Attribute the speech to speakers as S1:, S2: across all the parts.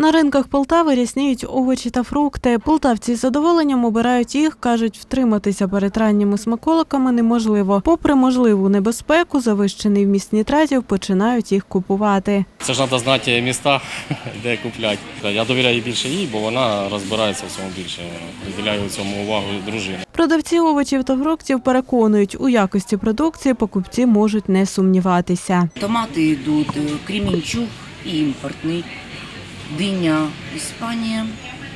S1: На ринках Полтави рясніють овочі та фрукти. Полтавці з задоволенням обирають їх, кажуть, втриматися перед ранніми смаколиками неможливо. Попри можливу небезпеку, завищений вміст нітратів, починають їх купувати.
S2: Це ж треба знати міста, де купляти. Я довіряю більше їй, бо вона розбирається в цьому більше. Приділяю цьому увагу дружині.
S1: Продавці овочів та фруктів переконують, у якості продукції покупці можуть не сумніватися.
S3: Томаты идут, э, кременчуг и дыня Іспанія,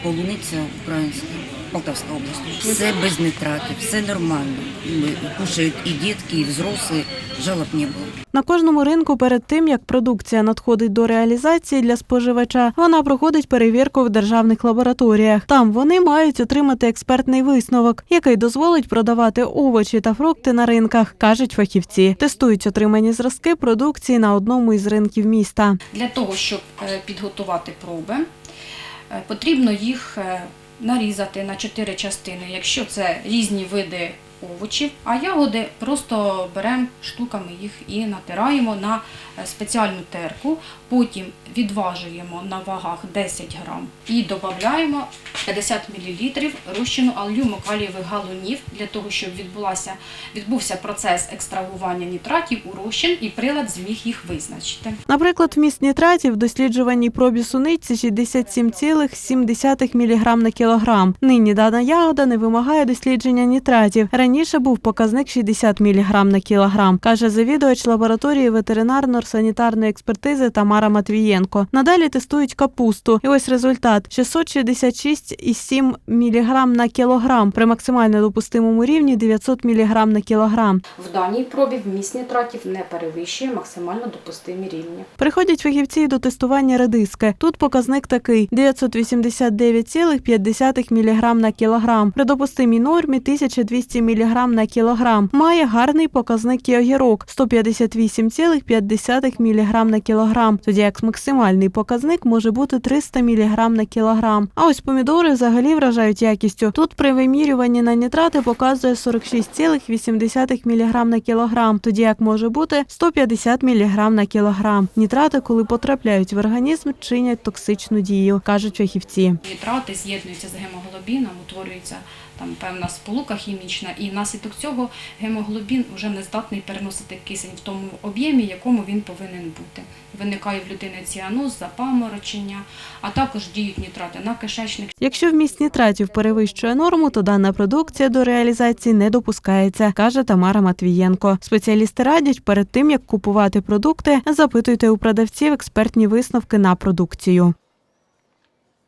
S3: полуниця українська, Полтавська область. Все без нитратів, все нормально. Кушають і дітки, і взрослі, жалоб не було.
S1: На кожному ринку перед тим, як продукція надходить до реалізації для споживача, вона проходить перевірку в державних лабораторіях. Там вони мають отримати експертний висновок, який дозволить продавати овочі та фрукти на ринках, кажуть фахівці. Тестують отримані зразки продукції на одному із ринків міста.
S4: Для того, щоб е, підготувати проби, е, потрібно їх е, нарізати на чотири частини, якщо це різні види овочів, а ягоди просто беремо штуками їх і натираємо на е, спеціальну терку, потім відважуємо на вагах 10 грам і додаємо 50 мл розчину алюмокалієвих галунів для того, щоб відбулася, відбувся процес екстрагування нітратів у розчин і прилад зміг їх визначити.
S1: Наприклад, вміст нітратів в досліджуваній пробі суниці 67,7 мг на кілограм. Нині дана ягода не вимагає дослідження нітратів. Раніше був показник 60 мг на кілограм, каже завідувач лабораторії ветеринарно-санітарної експертизи Тамара Матвієнко. Надалі тестують капусту. І ось результат 666,7 мг на кілограм при максимально допустимому рівні 900 мг на кілограм.
S4: В даній пробі вміст нітратів не перевищує максимально допустимі рівні.
S1: Приходять фахівці до тестування редиски. Тут показник такий 989,5 мг на кілограм. При допустимій нормі 1200 мг на кілограм. Має гарний показник огірок 158,5 мг на кілограм. Тоді як максимальний показник може бути 300 мг на кілограм. А ось помідори взагалі вражають якістю. Тут при вимірюванні на нітрати показує 46,8 мг на кілограм, тоді як може бути 150 мг на кілограм. Нітрати, коли потрапляють в організм, чинять токсичну дію, кажуть фахівці.
S4: Нітрати з'єднуються з гемоглобіном, утворюється там певна сполука хімічна, і внаслідок цього гемоглобін вже не здатний переносити кисень в тому об'ємі, якому він повинен бути. Виникає в людини ціаноз, запаморочення, а також діють нітрати на кишечник.
S1: Якщо вміст нітратів перевищує норму, то дана продукція до реалізації не допускається, каже Тамара Матвієнко. Спеціалісти радять перед тим як купувати продукти, запитуйте у продавців експертні висновки на продукцію.